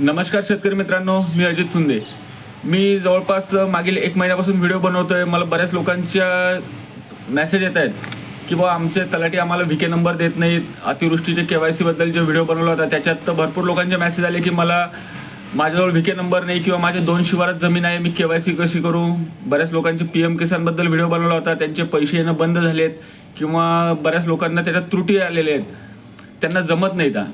नमस्कार शेतकरी मित्रांनो मी अजित सुंदे. मी जवळपास मागील एक महिन्यापासून व्हिडिओ बनवतो आहे मला बऱ्याच लोकांच्या मेसेज येत आहेत की बा आमचे तलाठी आम्हाला व्ही के नंबर देत नाहीत. अतिवृष्टीचे के वाय सीबद्दल जे व्हिडिओ बनवला होता त्याच्यात तर भरपूर लोकांचे मेसेज आले की मला माझ्याजवळ व्ही के नंबर नाही किंवा माझे दोन शिवारात जमीन आहे मी के वाय सी कशी करू? बऱ्याच लोकांचे पी एम किसानबद्दल व्हिडिओ बनवला होता. त्यांचे पैसे येणं बंद झालेत किंवा बऱ्याच लोकांना त्याच्यात त्रुटी आलेल्या आहेत. त्यांना जमत नाही का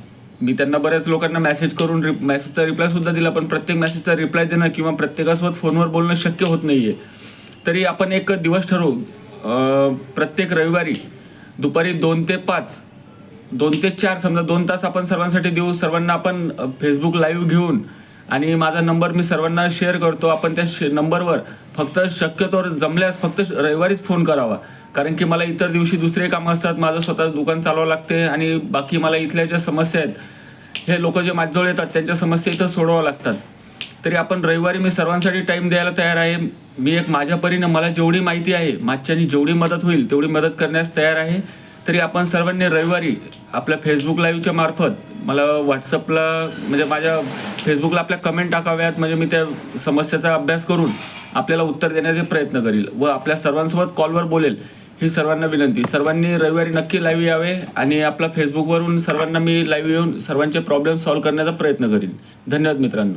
मी त्यांना बऱ्याच लोकांना मेसेज करून रि मेसेजचा रिप्लाय सुद्धा दिला पण प्रत्येक मेसेजचा रिप्लाय देणं किंवा प्रत्येकासोबत फोनवर बोलणं शक्य होत नाही आहे तरी आपण एक दिवस ठरवू. प्रत्येक रविवारी दुपारी दोन ते पाच दोन ते चार समजा दोन तास आपण सर्वांसाठी देऊ सर्वांना आपण फेसबुक लाईव्ह घेऊन आणि माझा नंबर मी सर्वांना शेअर करतो. आपण त्या शे नंबरवर फक्त शक्यतोवर जमल्यास फक्त श- रविवारीच फोन करावा. कारण की मला इतर दिवशी दुसरे कामं असतात माझं स्वतः दुकान चालवावं लागते आणि बाकी मला इथल्या ज्या समस्या आहेत हे लोक जे माझ्याजवळ येतात त्यांच्या समस्या इथं सोडवाव्या लागतात. तरी आपण रविवारी मी सर्वांसाठी टाईम द्यायला तयार आहे. मी एक माझ्या परीनं मला जेवढी माहिती आहे मागच्यानी जेवढी मदत होईल तेवढी मदत करण्यास तयार आहे. तरी आपण सर्वांनी रविवारी आपल्या फेसबुक लाईव्हच्या मार्फत मला व्हॉट्सअपला म्हणजे माझ्या फेसबुकला आपल्या कमेंट टाकाव्यात म्हणजे मी त्या समस्याचा अभ्यास करून आपल्याला उत्तर देण्याचे प्रयत्न करील व आपल्या सर्वांसोबत कॉलवर बोलेल ही सर्वांना विनंती. सर्वांनी रविवारी नक्की लाईव्ह यावे आणि आपला फेसबुकवरून सर्वांना मी लाईव्ह येऊन सर्वांचे प्रॉब्लेम सॉल्व्ह करण्याचा प्रयत्न करीन. धन्यवाद मित्रांनो.